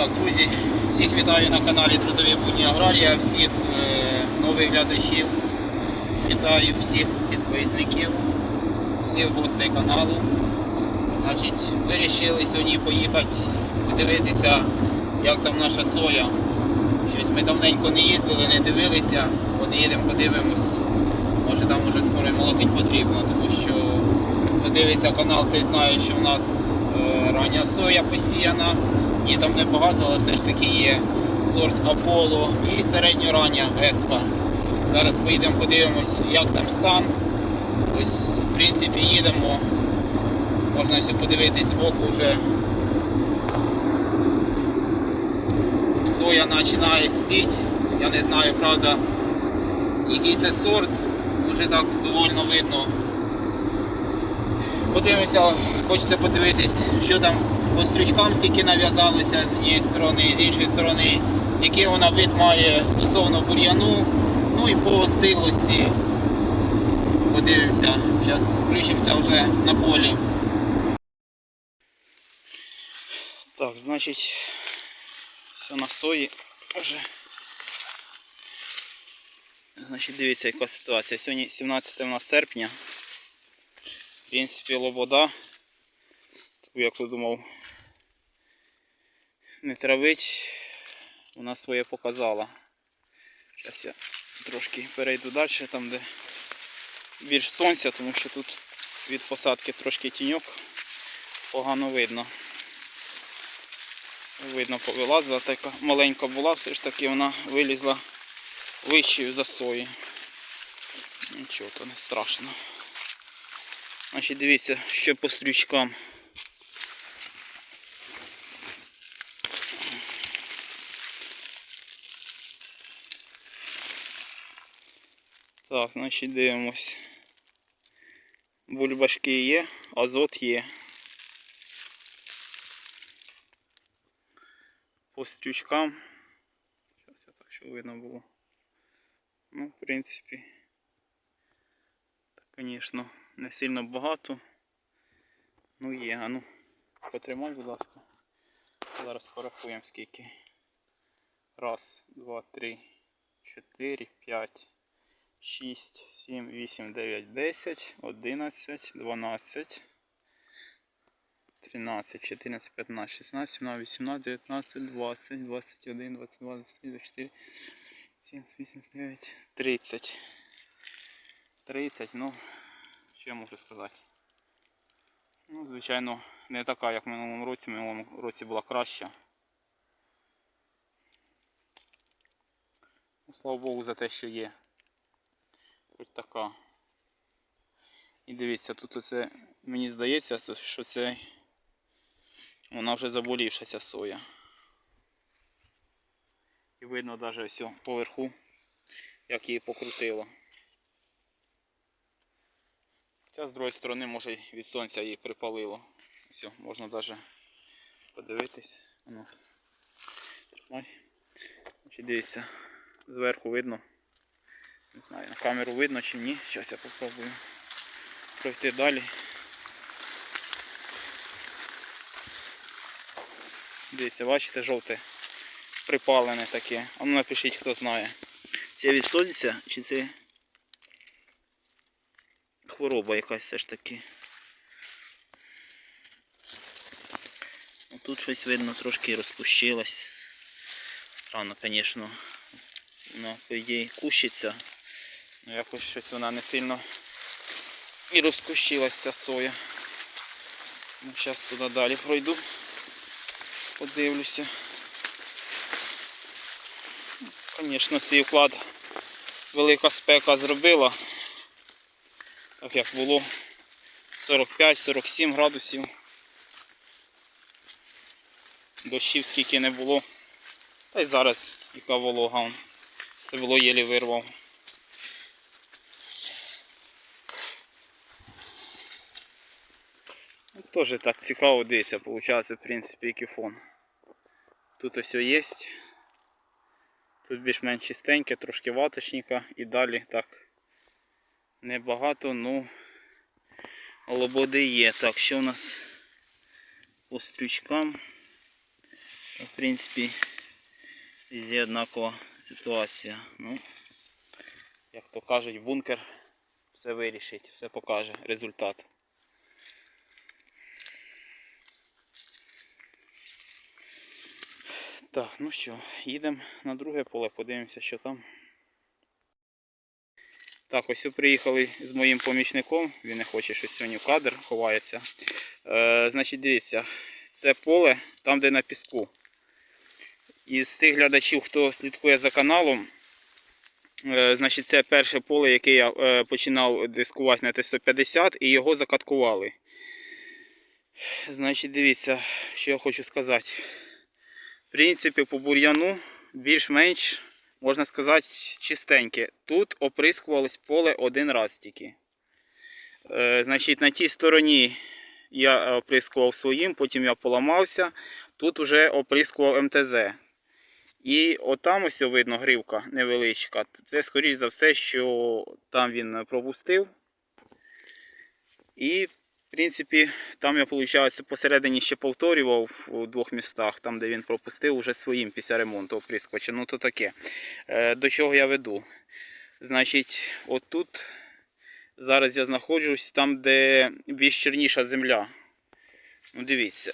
Так, друзі, всіх вітаю на каналі Трудові будні Аграрія, всіх е, нових глядачів, вітаю всіх підписників, всіх гостей каналу. Значить, вирішили сьогодні поїхати подивитися, як там наша соя. Щось ми давненько не їздили, не дивилися. Под'їдемо, подивимось. Може там вже скоро молотить потрібно, тому що подивиться канал, ти знаєш, що в нас е, рання соя посіяна. Її там небагато, але все ж таки є сорт Аполло і середньорання Еспа. Зараз поїдемо, подивимось, як там стан. Ось, в принципі, їдемо. Можна все подивитись збоку вже. Соя починає спіти. Я не знаю, правда, який це сорт. Вже так доволі видно. Подивимося, хочеться подивитись, що там по стрічкам, скільки нав'язалося з однієї сторони, з іншої сторони, який вона вид має стосовно бур'яну, ну і по стиглості. Подивимося. Зараз включимося вже на полі. Так, значить, все на сої вже. Значить, дивіться, яка ситуація. Сьогодні 17 у нас серпня. В принципі, лобода. Як я думав, не травить. Вона своє показала. Зараз я трошки перейду далі, там де більш сонця, тому що тут від посадки трошки тіньок погано видно. Видно, повилазила, така маленька була, все ж таки вона вилізла вищою за сої. Нічого, то не страшно. Значить, дивіться, що по стрючкам. Так, значить дивимось. Бульбашки є, азот є. По стрючкам. Зараз я так, щоб видно було. Ну, в принципі, так, звісно, не сильно багато. Ну є, а ну, потримай, будь ласка. Зараз порахуємо скільки. Раз, два, три, чотири, п'ять, шість, сім, вісім, дев'ять, десять, одинадцять, дванадцять. 13, 14, 15, 16, 17, 18, 19, 20, 21, 22, 23, 24, 7, 8, 9, 30. 30, ну, що я можу сказати? Ну, звичайно, не така, як в минулому році. В минулому році була краща. Ну, слава Богу, за те, що є. Хоч така. І дивіться, тут оце, мені здається, що це вона вже заболівша ця соя. І видно навіть ось поверху, як її покрутило. Ця з другої сторони може від сонця її припалило. Все, можна навіть подивитись. Тримай. Дивіться, зверху видно. Не знаю, на камеру видно чи ні. Зараз я попробую пройти далі. Дивіться, бачите, жовте припалене таке. А ну напишіть, хто знає. Це від сонця чи це хвороба якась все ж таки. Тут щось видно трошки розпущилось. Странно, звісно. Воно, по ідеї, кущиться. Ну якось щось вона не сильно і розкущилась соя. Ну, Зараз туди далі пройду. Подивлюся. Звісно, свій вклад велика спека зробила. Так як було 45-47 градусів. Дощів скільки не було. Та й зараз яка волога. Стебло єлі вирвав. Ну, Теж так цікаво дивиться, виходить, в принципі, який фон. Тут ось є. Тут більш-менш чистеньке, трошки ваточника і далі так небагато, ну лободи є. Так, що у нас по стрючкам? В принципі, везде однакова ситуація. Ну, як то кажуть, бункер все вирішить, все покаже результат. Так, ну що, їдемо на друге поле, подивимося, що там. Так, ось приїхали з моїм помічником. Він не хоче, що сьогодні в кадр ховається. Е, значить, дивіться, це поле там, де на піску. Із тих глядачів, хто слідкує за каналом, е, значить, це перше поле, яке я е, починав дискувати на Т-150 і його закаткували. Значить, дивіться, що я хочу сказати. В принципі, по бур'яну більш-менш, можна сказати, чистеньке. Тут оприскувалось поле один раз тільки. Е, значить, на тій стороні я оприскував своїм, потім я поламався. Тут вже оприскував МТЗ. І отам ось видно гривка невеличка. Це, скоріш за все, що там він пропустив. І, в принципі, там я, виходить, посередині ще повторював у двох містах, там, де він пропустив уже своїм після ремонту оприскувача. Ну то таке. Е, До чого я веду? Значить, отут зараз я знаходжусь там, де більш чорніша земля. Ну, дивіться.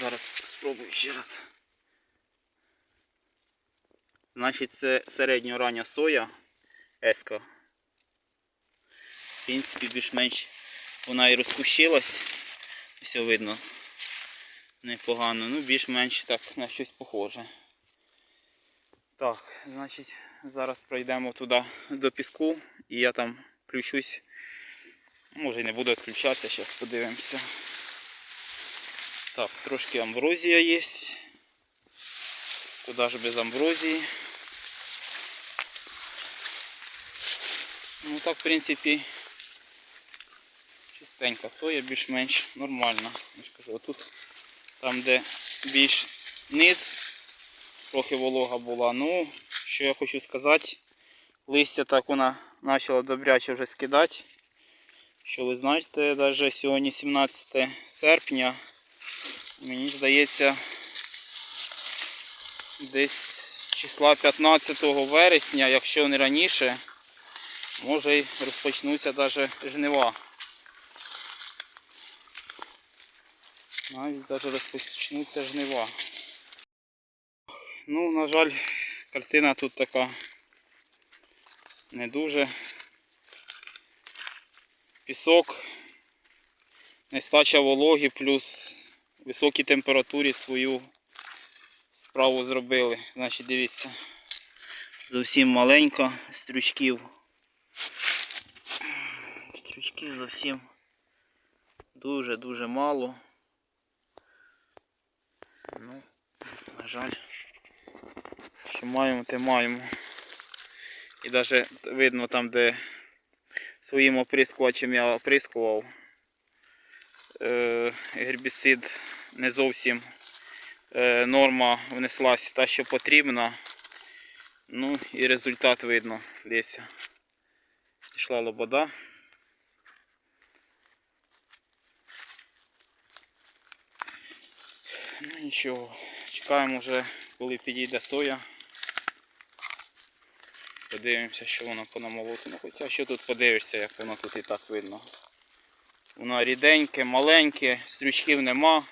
Зараз спробую ще раз. Значить, це середньорання соя еска. В принципі, більш-менш вона і розкущилась. Все видно. Непогано. Ну, більш-менш так на щось похоже. Так, значить, зараз пройдемо туди до піску і я там включусь. Може і не буду відключатися, зараз подивимося. Так, трошки амброзія є. Куди ж без амброзії? Ну так, в принципі, чистенька соя, більш-менш нормальна. Отут, там, де більш низ, трохи волога була. Ну, що я хочу сказати, листя так вона почала добряче вже скидати. Що ви знаєте, навіть сьогодні 17 серпня, мені здається, десь числа 15 вересня, якщо не раніше, може й розпочнуться навіть жнива. Навіть навіть розпочнуться жнива. Ну, на жаль, картина тут така не дуже. Пісок, нестача вологи плюс високі температурі свою справу зробили. Значить, дивіться, зовсім маленько стрючків. Стрючків зовсім дуже-дуже мало. Ну, на жаль, що маємо, те маємо. І навіть видно там, де своїм оприскувачем я оприскував. Е, гербіцид не зовсім е, норма внеслась та, що потрібна. Ну і результат видно. Дивіться. Пішла лобода. Ну нічого, чекаємо вже, коли підійде соя. Подивимося, що воно по намолоту. Ну, хоча що тут подивишся, як воно тут і так видно. Воно ріденьке, маленьке, стрючків нема.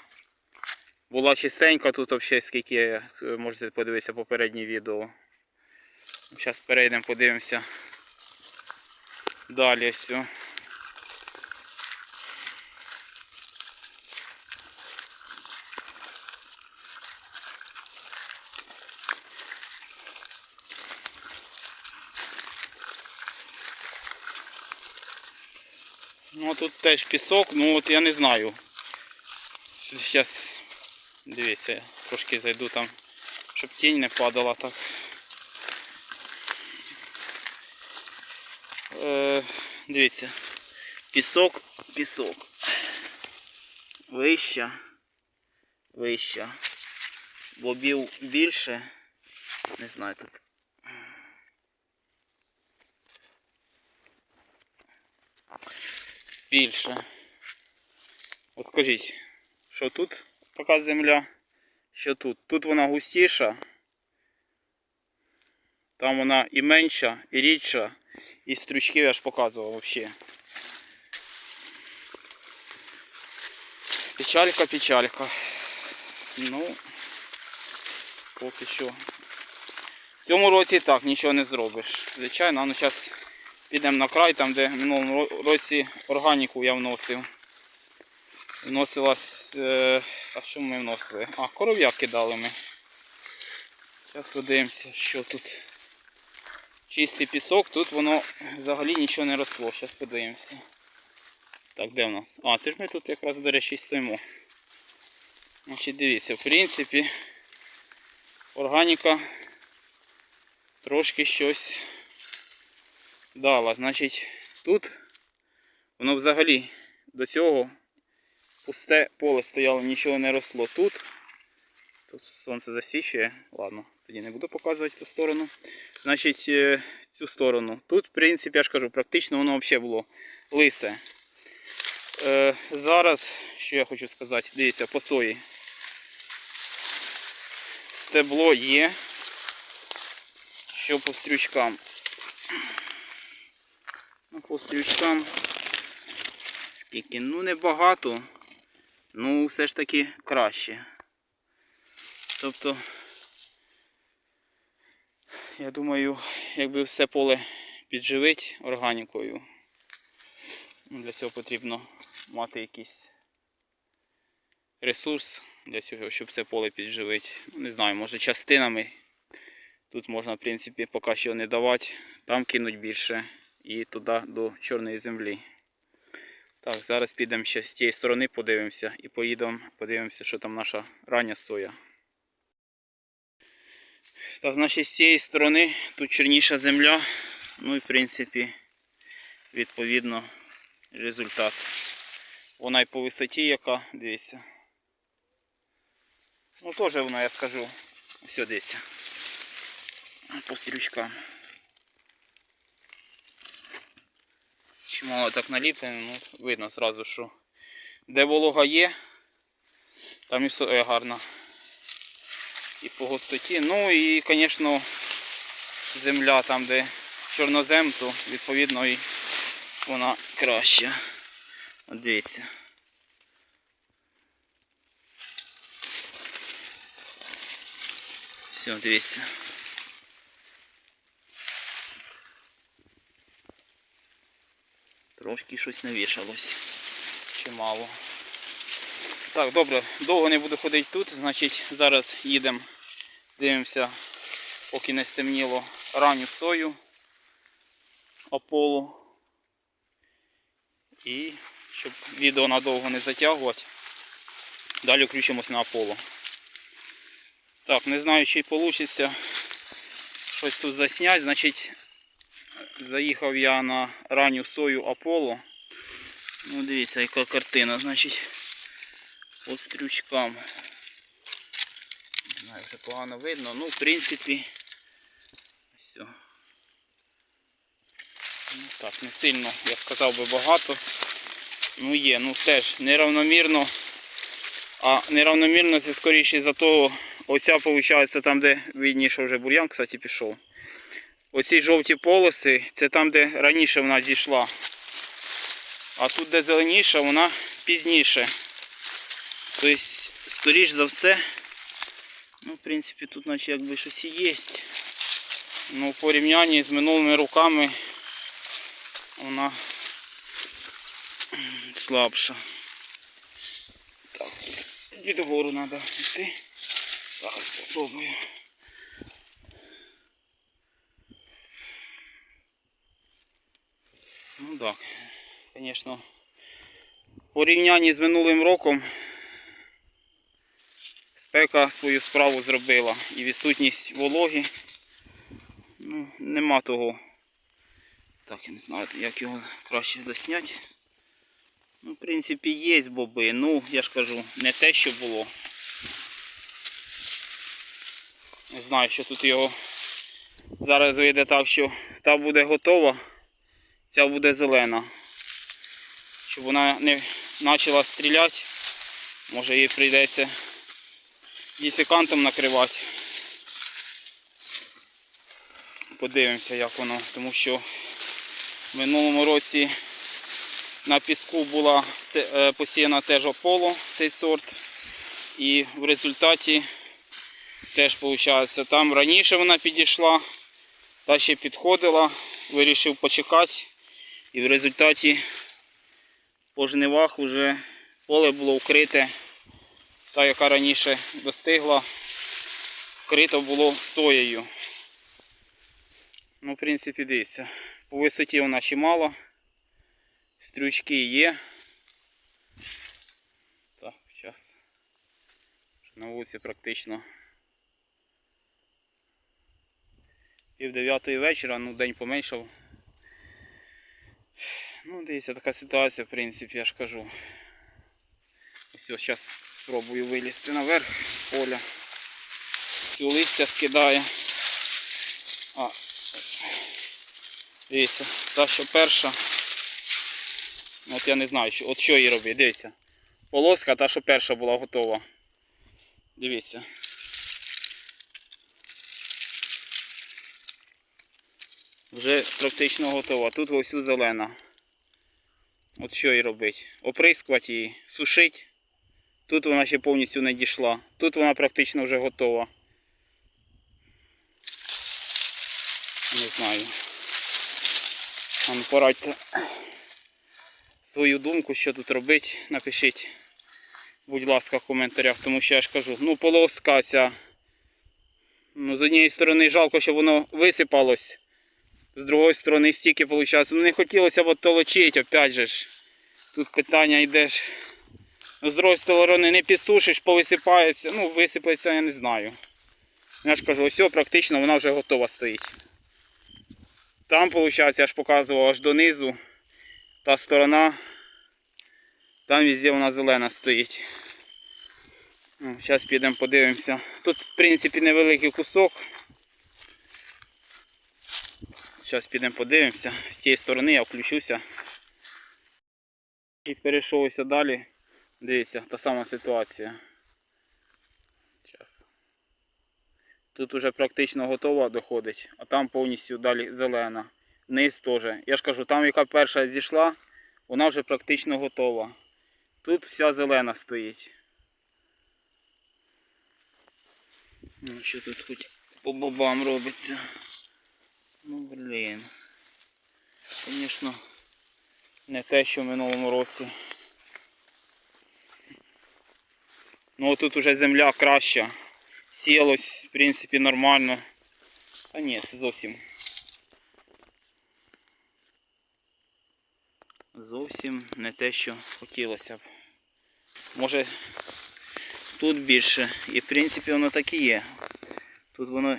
Була чистенька тут взагалі скільки, е, можете подивитися попереднє відео. Зараз перейдемо, подивимося. Далі все. Ну тут теж пісок, ну от я не знаю. Зараз дивіться, я трошки зайду там, щоб тінь не падала так. Е, дивіться, пісок, пісок. Вища, вища. Бобів більше. Не знаю тут. Більше. От скажіть, що тут така земля, що тут? Тут вона густіша. Там вона і менша, і рідша, і стручків я ж показував взагалі. Печалька, печалька. Ну, поки що. В цьому році так нічого не зробиш. Звичайно, ну зараз підемо на край, там де в минулому році органіку я вносив. Вносилась. Е, а що ми вносили? А, коров'я кидали ми. Зараз подивимося, що тут. Чистий пісок, тут воно взагалі нічого не росло. Зараз подивимося. Так, де в нас? А, це ж ми тут якраз, до речі, стоїмо. Значить, дивіться, в принципі, органіка трошки щось дала. Значить, тут воно взагалі до цього пусте поле стояло, нічого не росло. Тут, тут сонце засвічує. Ладно, тоді не буду показувати ту сторону. Значить, е, цю сторону. Тут, в принципі, я ж кажу, практично воно взагалі було лисе. Е, зараз, що я хочу сказати, дивіться, по сої. Стебло є. Що по стрючкам? По стрючкам. Скільки? Ну, небагато. Ну, все ж таки краще. Тобто, я думаю, якби все поле підживити органікою, ну, для цього потрібно мати якийсь ресурс для цього, щоб це поле підживити. Ну, не знаю, може частинами. Тут можна, в принципі, поки що не давати. Там кинуть більше і туди до чорної землі. Так, зараз підемо ще з тієї сторони, подивимося і поїдемо, подивимося, що там наша рання соя. Так, значить, з цієї сторони тут чорніша земля. Ну і в принципі, відповідно, результат. Вона і по висоті яка, дивіться. Ну теж вона, я скажу. Все, дивіться. По стрючкам. Чимало так наліплено, ну, видно зразу, що де волога є, там і соя гарна. І по густоті. Ну і, звісно, земля там, де чорнозем, то відповідно і вона краща. От дивіться. Все, дивіться. Трошки щось навішалось. Чимало. Так, добре, довго не буду ходити тут, значить зараз їдемо, дивимося, поки не стемніло ранню сою Аполло. І щоб відео надовго не затягувати, далі включимось на Аполло. Так, не знаю, чи вийде щось тут засняти, значить заїхав я на ранню сою Аполло. Ну, дивіться, яка картина, значить, по стрючкам. Не знаю, вже погано видно. Ну, в принципі, все. Ну так, не сильно, я сказав би, багато. Ну є, ну теж неравномірно. А неравномірно це скоріше за того, оця виходить там, де видніше вже бур'ян, кстати, пішов. Оці жовті полоси, це там, де раніше вона зійшла. А тут, де зеленіша, вона пізніше. Тобто, скоріш за все, ну, в принципі, тут наче якби щось і є. Ну, в порівнянні з минулими роками вона слабша. Так, від гору треба йти. Зараз спробую. Ну так, звісно, в порівнянні з минулим роком спека свою справу зробила і відсутність вологи. Ну, нема того. Так, я не знаю, як його краще засняти. Ну, в принципі, є боби. Ну, я ж кажу, не те, що було. Не знаю, що тут його зараз вийде так, що та буде готова, ця буде зелена. щоб вона не почала стріляти. Може їй прийдеться дісикантом накривати. Подивимося, як воно, тому що в минулому році на піску була е, посіяна теж ополо, цей сорт. І в результаті теж виходить, там раніше вона підійшла, та ще підходила, вирішив почекати. І в результаті по жнивах вже поле було вкрите, та яка раніше достигла, вкрито було соєю. Ну, в принципі, дивіться, по висоті вона чимало, стрючки є. Так, зараз. На вулиці практично пів дев'ятої вечора, ну день поменшав. Ну, дивіться, така ситуація, в принципі, я ж кажу. Ось зараз спробую вилізти наверх поля. Цю листя скидає. А, дивіться, та що перша. От я не знаю, що, от що її робити, дивіться. Полоска, та що перша була готова. Дивіться. Вже практично готова. Тут ось зелена. От що їй робити? Оприскувати її, сушити. Тут вона ще повністю не дійшла. Тут вона практично вже готова. Не знаю. А ну, порадьте свою думку, що тут робити. Напишіть, будь ласка, в коментарях, тому що я ж кажу, ну полоска ця. Ну, з однієї сторони жалко, що воно висипалось. З другої сторони стільки виходить. Ну не хотілося б толочити, опять же ж. Тут питання йдеш. Ну, з другої сторони не підсушиш, повисипається. Ну, висипається, я не знаю. Я ж кажу, ось практично вона вже готова стоїть. Там, виходить, я ж показував аж донизу. Та сторона. Там везде вона зелена стоїть. Зараз підемо подивимося. Тут, в принципі, невеликий кусок. Зараз підемо подивимося. З цієї сторони я включуся. І перейшов ось далі. Дивіться, та сама ситуація. Тут уже практично готова доходить, а там повністю далі зелена. Низ теж. Я ж кажу, там яка перша зійшла, вона вже практично готова. Тут вся зелена стоїть. Ну, що тут хоч по бобам робиться. Ну блін. Звісно, не те, що в минулому році. Ну тут уже земля краща. Сілось, в принципі, нормально. А ні, це зовсім. Зовсім не те, що хотілося б. Може тут більше. І в принципі воно так і є. Тут воно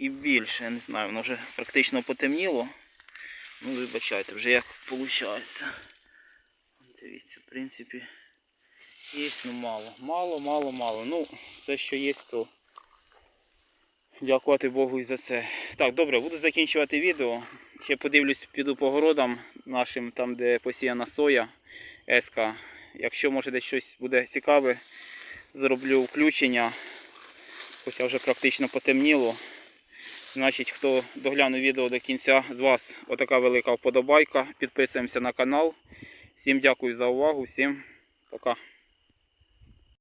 і більше, я не знаю, воно вже практично потемніло. Ну, вибачайте, вже як виходить. Дивіться, в принципі, є, ну мало. Мало, мало, мало. Ну, все, що є, то дякувати Богу і за це. Так, добре, буду закінчувати відео. Ще подивлюсь, піду по городам нашим, там де посіяна соя еска. Якщо може десь щось буде цікаве, зроблю включення. Хоча вже практично потемніло. Значить, хто доглянув відео до кінця, з вас отака велика вподобайка. Підписуємося на канал. Всім дякую за увагу, всім пока.